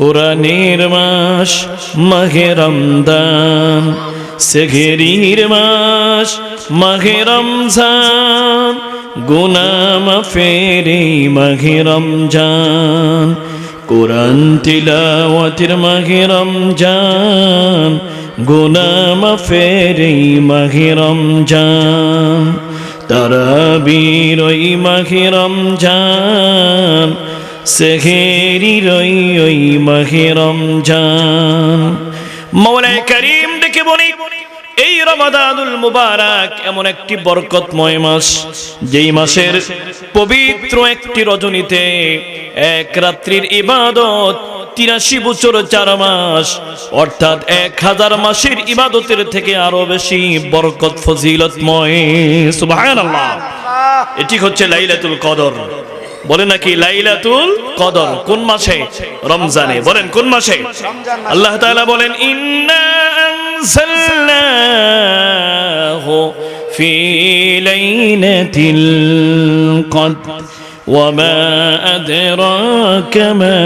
কোরআনের মাস মাহে রমদান সেঘেরির মাস মাহে রমজান গুনাম ফেরে মাহে রমজান, কোরআন তিলাওয়াতের মাহে রমজান গুনাম ফেরে মাহে রমজান, তারাবির ওই মাহে রমজান সেহেরি রই ওই করিম দেখে বলি, এই রমাদানুল মুবারক এমন একটি বরকতময় মাস, যেই মাসের পবিত্র একটি রজনীতে এক রাত্রির ইবাদত তিরাশি বছর চার মাস, অর্থাৎ এক হাজার মাসের ইবাদতের থেকে আরও বেশি বরকত, ফজিলতময়। সুবহানাল্লাহ। এটি হচ্ছে লাইলাতুল কদর। বলে নাকি লাইলাতুল কদর কোন মাসে রমজানে বলেন কোন মাসে আল্লাহ তাআলা বলেন ইন্না আনজালনাহু ফি লাইলাতিল কদর وما أدراك ما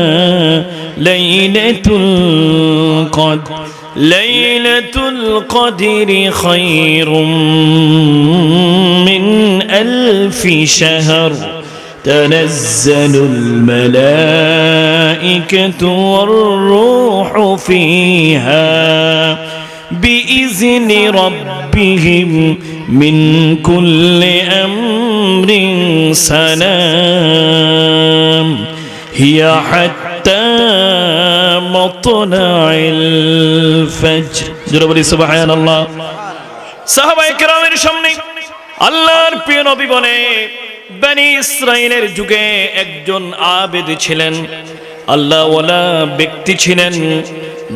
ليلة القدر ليلة القدر خير من ألف شهر تنزل الملائكة والروح فيها بإذن ربهم من كل أمر سلام هي حتى مطلع الفجر جرب سبحان الله সাহাবায়ে কেরামের সামনে আল্লাহর প্রিয় নবী বলে বনি ইসরাইলের যুগে একজন আবেদ ছিলেন। আল্লাহওয়ালা ব্যক্তি ছিলেন।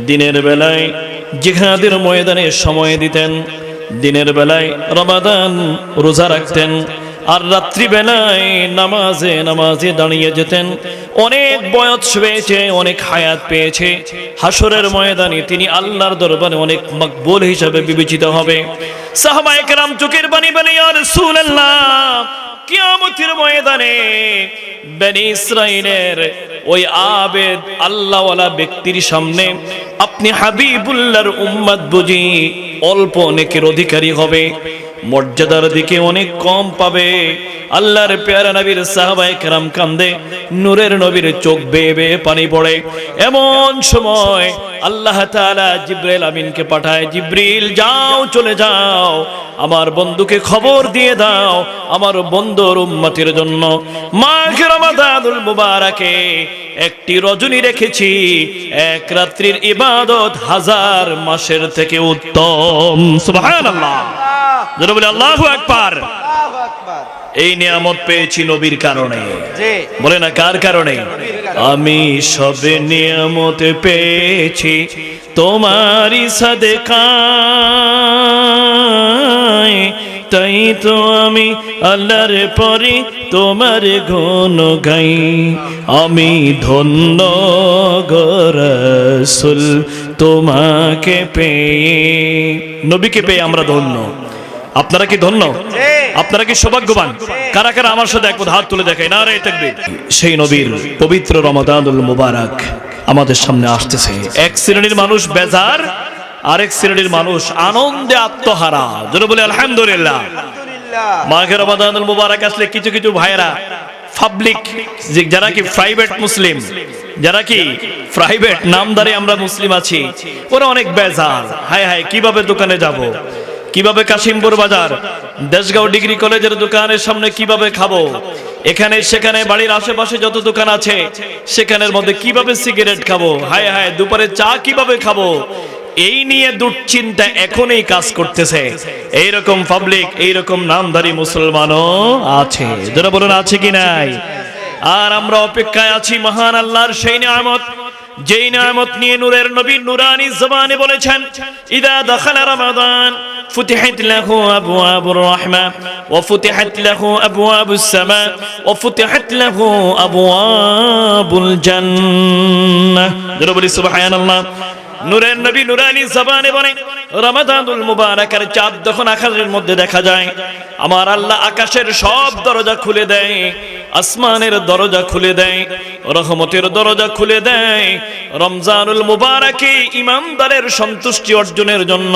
দিনের বেলায় জিহাদের ময়দানে সময় দিতেন। দিনের বেলায় রমাদান রোজা রাখতেন। আর রাত্রিবেলায় নামাজে নামাজে দাঁড়িয়ে যেতেন। অনেক বয়স পেয়েছে অনেক হায়াত পেয়েছে। হাসরের ময়দানে তিনি আল্লাহর দরবারে অনেক মকবুল হিসাবে বিবেচিত হবে। সাহাবায়ে কেরাম চোখের বাণী বাণী আর রাসূলুল্লাহ কিয়ামতের ময়দানে বেনি ইসরাইলের ওই আবেদ আল্লাহওয়ালা ব্যক্তির সামনে আপনি হাবিবুল্লাহর উম্মাদ বুঝি অল্প অনেকের অধিকারী হবে। মর্যাদার দিকে অনেক কম পাবে। আল্লাহর পেয়ারা নবীর সাহাবায়ে কেরাম কান্দে, নূরের নবীর চোখ বেয়ে বেয়ে পানি পড়ে। এমন সময় আল্লাহ তাআলা আমিনকে পাঠায় জিব্রিল যাও, চলে যাও। আমার বন্ধুকে খবর দিয়ে দাও, আমার বন্ধুর উম্মতির জন্য। মাঘ রমাদানুল মুবারাকে একটি রজনী রেখেছি। এক রাত্রির ইবাদত হাজার মাসের থেকে উত্তম। বলে আল্লাহু আকবার। এই নিয়ামত পেয়েছি নবীর কারণে। বলে না কার কারণে? আমি সবে নিয়ামত পেয়েছি তোমারই তাই তো আমি আল্লাহর পরে তোমার গুণ গাই আমি ধন্য গরসুল তোমাকে পেয়ে। নবীকে পেয়ে আমরা ধন্য। আপনারা কি ধন্য? আপনারা কি সৌভাগ্যবান? কারা কারা আমার সাথে একবার হাত তুলে দেখায় না রে থাকবে সেই নবীর পবিত্র রমাদানুল মুবারক আমাদের সামনে আসতেছে। এক শ্রেণির মানুষ বেজার আরেক শ্রেণির মানুষ আনন্দে আত্মহারা। যেন বলে আলহামদুলিল্লাহ। আলহামদুলিল্লাহ। মাঘে রমাদানুল মুবারক আসলে কিছু কিছু ভাইরা পাবলিক যে যারা কি প্রাইভেট মুসলিম যারা কি প্রাইভেট নামদারে আমরা মুসলিম আছি ওরা অনেক বেজার। হায় হায় কীভাবে দোকানে যাব? কীভাবে কাশিমপুর বাজার? দেশগাঁও ডিগ্রি কলেজের দোকানের সামনে কীভাবে খাব? এখানে সেখানে বাড়ির আশেপাশে যত দোকান আছে, সেখানের মধ্যে কীভাবে সিগারেট খাব? হায় হায়, দুপুরে চা কীভাবে খাব? এই নিয়ে দুশ্চিন্তা এখনই কাজ করতেছে। এইরকম পাবলিক এইরকম নামধারী মুসলমানও আছে। যারা বলুন, আছে কি নাই? আর আমরা অপেক্ষায় আছি মহান আল্লাহর সেই নিয়ামত, যেই নিয়ামত নিয়ে নূরের নবী নুরানি জবানে বলেছেন, ইদা দখালা রমাদান। فتحت له أبواب الرحمة وفتحت له أبواب السماء وفتحت له أبواب الجنة دربلي سبحان الله নূরের নবী নুরানি জবানে বলে রমাদানুল মুবারাকের চাঁদ যখন আকাশের মধ্যে দেখা যায় আমার আল্লাহ আকাশের সব দরজা খুলে দেয় আসমানের দরজা খুলে দেয়, রহমতের দরজা খুলে দেয়। রমজানুল মুবারকে ইমানদারের সন্তুষ্টি অর্জনের জন্য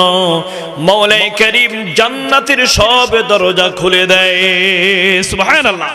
মৌলাই করিম জান্নাতের সব দরজা খুলে দেয়। সুবহানাল্লাহ।